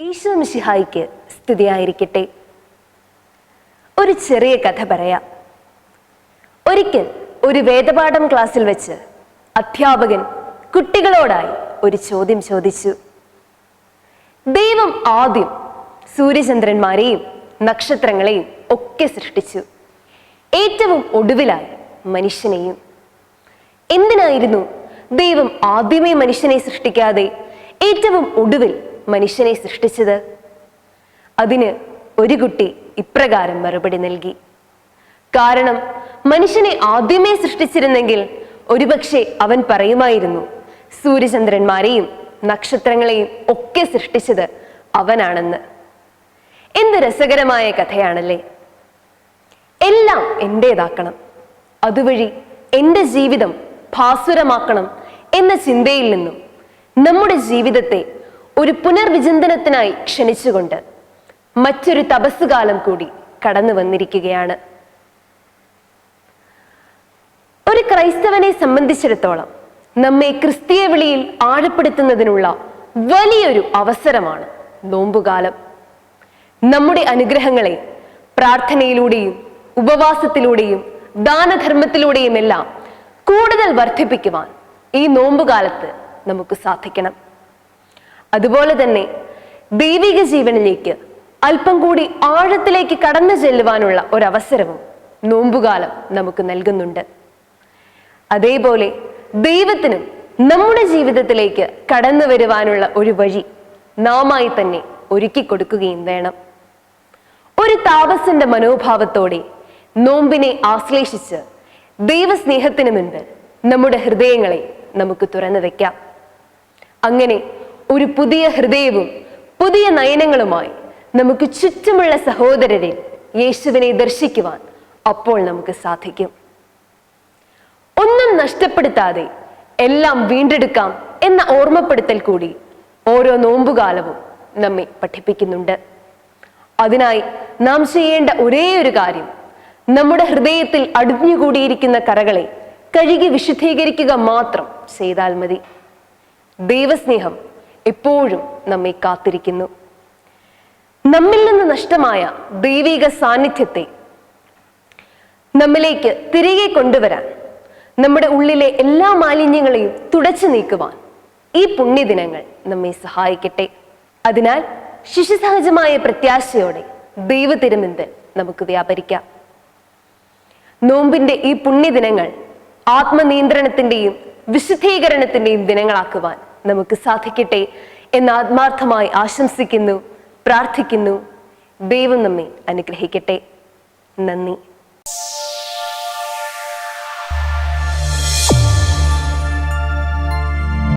ഈശോ മിശിഹായിക്ക് സ്ഥിതിയായിരിക്കട്ടെ ഒരു ചെറിയ കഥ പറയാം. ഒരിക്കൽ ഒരു വേദപാഠം ക്ലാസ്സിൽ വെച്ച് അധ്യാപകൻ കുട്ടികളോടായി ഒരു ചോദ്യം ചോദിച്ചു. ദൈവം ആദ്യം സൂര്യചന്ദ്രന്മാരെയും നക്ഷത്രങ്ങളെയും ഒക്കെ സൃഷ്ടിച്ചു. ഏറ്റവും ഒടുവിലായി മനുഷ്യനെയും. എന്തിനായിരുന്നു ദൈവം ആദ്യമേ മനുഷ്യനെ സൃഷ്ടിക്കാതെ ഏറ്റവും ഒടുവിൽ മനുഷ്യനെ സൃഷ്ടിച്ചത്? അതിന് ഒരു കുട്ടി ഇപ്രകാരം മറുപടി നൽകി. കാരണം മനുഷ്യനെ ആദ്യമേ സൃഷ്ടിച്ചിരുന്നെങ്കിൽ ഒരുപക്ഷെ അവൻ പറയുമായിരുന്നു സൂര്യചന്ദ്രന്മാരെയും നക്ഷത്രങ്ങളെയും ഒക്കെ സൃഷ്ടിച്ചത് അവനാണെന്ന്. എന്ത് രസകരമായ കഥയാണല്ലേ? എല്ലാം എന്റേതാക്കണം അതുവഴി എന്റെ ജീവിതം ഭാസുരമാക്കണം എന്ന ചിന്തയിൽ നിന്നും നമ്മുടെ ജീവിതത്തെ ഒരു പുനർവിചിന്തനത്തിനായി ക്ഷണിച്ചുകൊണ്ട് മറ്റൊരു തപസ്സുകാലം കൂടി കടന്നു വന്നിരിക്കുകയാണ്. ഒരു ക്രൈസ്തവനെ സംബന്ധിച്ചിടത്തോളം നമ്മെ ക്രിസ്തീയ വിളിയിൽ ആഴപ്പെടുത്തുന്നതിനുള്ള വലിയൊരു അവസരമാണ് നോമ്പുകാലം. നമ്മുടെ അനുഗ്രഹങ്ങളെ പ്രാർത്ഥനയിലൂടെയും ഉപവാസത്തിലൂടെയും ദാനധർമ്മത്തിലൂടെയുമെല്ലാം കൂടുതൽ വർദ്ധിപ്പിക്കുവാൻ ഈ നോമ്പുകാലത്ത് നമുക്ക് സാധിക്കണം. അതുപോലെ തന്നെ ദൈവിക ജീവനിലേക്ക് അല്പം കൂടി ആഴത്തിലേക്ക് കടന്നു ചെല്ലുവാനുള്ള ഒരവസരവും നോമ്പുകാലം നമുക്ക് നൽകുന്നുണ്ട്. അതേപോലെ ദൈവത്തിനും നമ്മുടെ ജീവിതത്തിലേക്ക് കടന്നു വരുവാനുള്ള ഒരു വഴി നാമായി തന്നെ ഒരുക്കി കൊടുക്കുകയും വേണം. ഒരു താപസിന്റെ മനോഭാവത്തോടെ നോമ്പിനെ ആശ്ലേഷിച്ച് ദൈവസ്നേഹത്തിന് മുൻപ് നമ്മുടെ ഹൃദയങ്ങളെ നമുക്ക് തുറന്നു വെക്കാം. അങ്ങനെ ഒരു പുതിയ ഹൃദയവും പുതിയ നയനങ്ങളുമായി നമുക്ക് ചുറ്റുമുള്ള സഹോദരരെ യേശുവിനെ ദർശിക്കുവാൻ അപ്പോൾ നമുക്ക് സാധിക്കും. ഒന്നും നഷ്ടപ്പെടുത്താതെ എല്ലാം വീണ്ടെടുക്കാം എന്ന ഓർമ്മപ്പെടുത്തൽ കൂടി ഓരോ നോമ്പുകാലവും നമ്മെ പഠിപ്പിക്കുന്നുണ്ട്. അതിനായി നാം ചെയ്യേണ്ട ഒരേ ഒരു കാര്യം നമ്മുടെ ഹൃദയത്തിൽ അടിഞ്ഞുകൂടിയിരിക്കുന്ന കറകളെ കഴുകി വിശുദ്ധീകരിക്കുക മാത്രം ചെയ്താൽ മതി. ദൈവസ്നേഹം എപ്പോഴും നമ്മെ കാത്തിരിക്കുന്നു. നമ്മിൽ നിന്ന് നഷ്ടമായ ദൈവിക സാന്നിധ്യത്തെ നമ്മിലേക്ക് തിരികെ കൊണ്ടുവരാൻ നമ്മുടെ ഉള്ളിലെ എല്ലാ മാലിന്യങ്ങളെയും തുടച്ചു നീക്കുവാൻ ഈ പുണ്യദിനങ്ങൾ നമ്മെ സഹായിക്കട്ടെ. അതിനാൽ ശിശുസഹജമായ പ്രത്യാശയോടെ ദൈവ ദൈവത്തിരുമുൻപിൽ നമുക്ക് വ്യാപരിക്കാം. നോമ്പിന്റെ ഈ പുണ്യദിനങ്ങൾ ആത്മനിയന്ത്രണത്തിന്റെയും വിശുദ്ധീകരണത്തിന്റെയും ദിനങ്ങളാക്കുവാൻ നമുക്ക് സാധിക്കട്ടെ എന്ന് ആത്മാർത്ഥമായി ആശംസിക്കുന്നു പ്രാർത്ഥിക്കുന്നു. ദൈവം നമ്മെ അനുഗ്രഹിക്കട്ടെ. നന്ദി.